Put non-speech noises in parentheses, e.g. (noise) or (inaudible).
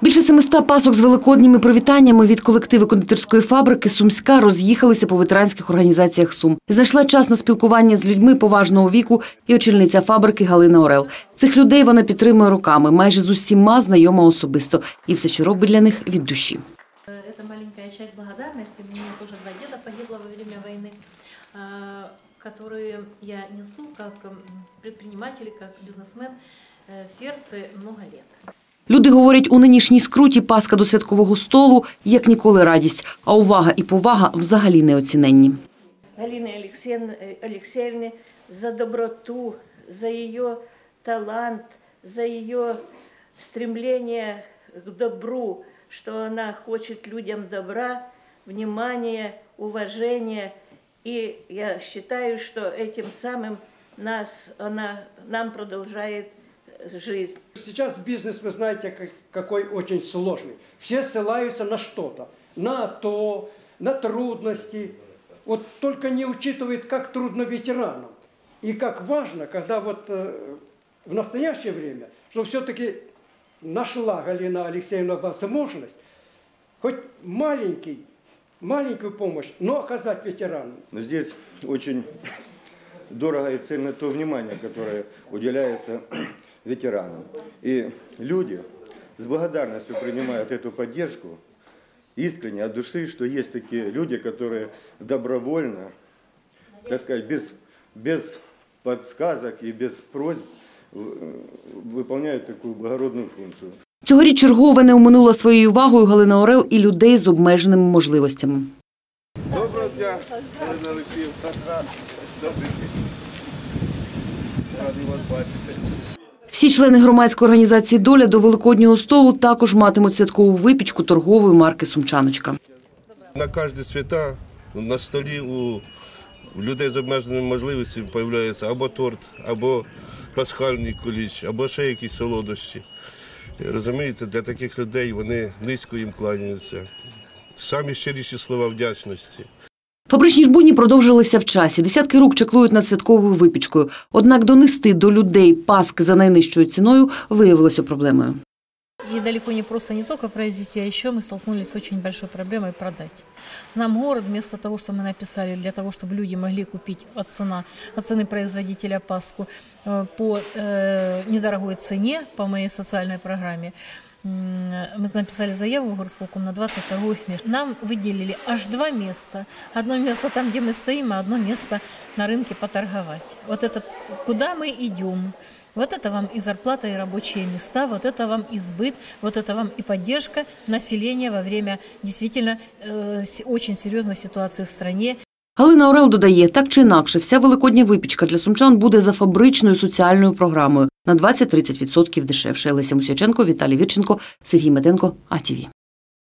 Більше 700 пасок з великодніми привітаннями від колективу кондитерської фабрики Сумська роз'їхалися по ветеранських організаціях Сум. Знайшла час на спілкування з людьми поважного віку і очільниця фабрики Галина Орел. Цих людей вона підтримує роками, майже з усіма знайома особисто, і все, що робить для них від душі. Это маленькая часть благодарности. У меня тоже два деда погибло во время войны, а, которые я несу как м, предприниматель, как бизнесмен э, в сердце много лет. Люди говорять, у нинішній скруті паска до святкового столу як ніколи радість, а увага і повага взагалі неоціненні. Галины Алексеевны, э, Алексеевны за доброту, за ее талант, за ее стремление к добру, что она хочет людям добра, внимания, уважения. И я считаю, что этим самым нас, она, нам продолжает э, жизнь. Сейчас бизнес, вы знаете, как- какой очень сложный. Все ссылаются на что-то, на то, на трудности. Вот только не учитывает, как трудно ветеранам. И как важно, когда вот э, в настоящее время, что все-таки нашла Галина Алексеевна возможность хоть маленький, маленькую помощь, но оказать ветеранам. Но здесь очень дорого и ценно то внимание, которое уделяется (clears throat) ветеранам. И люди с благодарностью принимают эту поддержку, искренне, от души, что есть такие люди, которые добровольно, так сказать, без, без подсказок и без просьб э, выполняют такую благородную функцию. Цьогоріч чергове не оминула своєю увагою Галина Орел і людей з обмеженими можливостями. Доброго дня, Ірина Олексіївна. Вас бачити. Всі члени громадської організації Доля до великоднього столу також матимуть святкову випічку торгової марки Сумчаночка. На кожні свята на столі у людей з обмеженими можливостями з'являється або торт, або пасхальний куліч, або ще якісь солодощі. Розумієте, для таких людей вони низько їм кланяються. Самі щиріші слова вдячності. Фабричні ж будні продовжилися в часі. Десятки рук чеклують над святковою випічкою. Однак донести до людей паски за найнижчою ціною виявилося проблемою. И далеко не просто не только произвести, а еще мы столкнулись с очень большой проблемой продать. Нам город, вместо того, что мы написали, для того, чтобы люди могли купить от, цена, от цены производителя Паску э, по э, недорогой цене, по моей социальной программе, м, мы написали заяву в горосполком на 20 торговых мест. Нам выделили аж два места. Одно место там, где мы стоим, а одно место на рынке поторговать. Вот это куда мы идем. Вот это вам и зарплата, и рабочие места, вот это вам и сбыт, вот это вам и поддержка населения во время действительно э, очень серьезной ситуации в стране. Галина Орел додає, так чи інакше, вся великодня випічка для сумчан буде за фабричною соціальною програмою на 20-30% дешевше. Леся Мусяченко, Віталій Вірченко, Сергій Меденко, АТВ.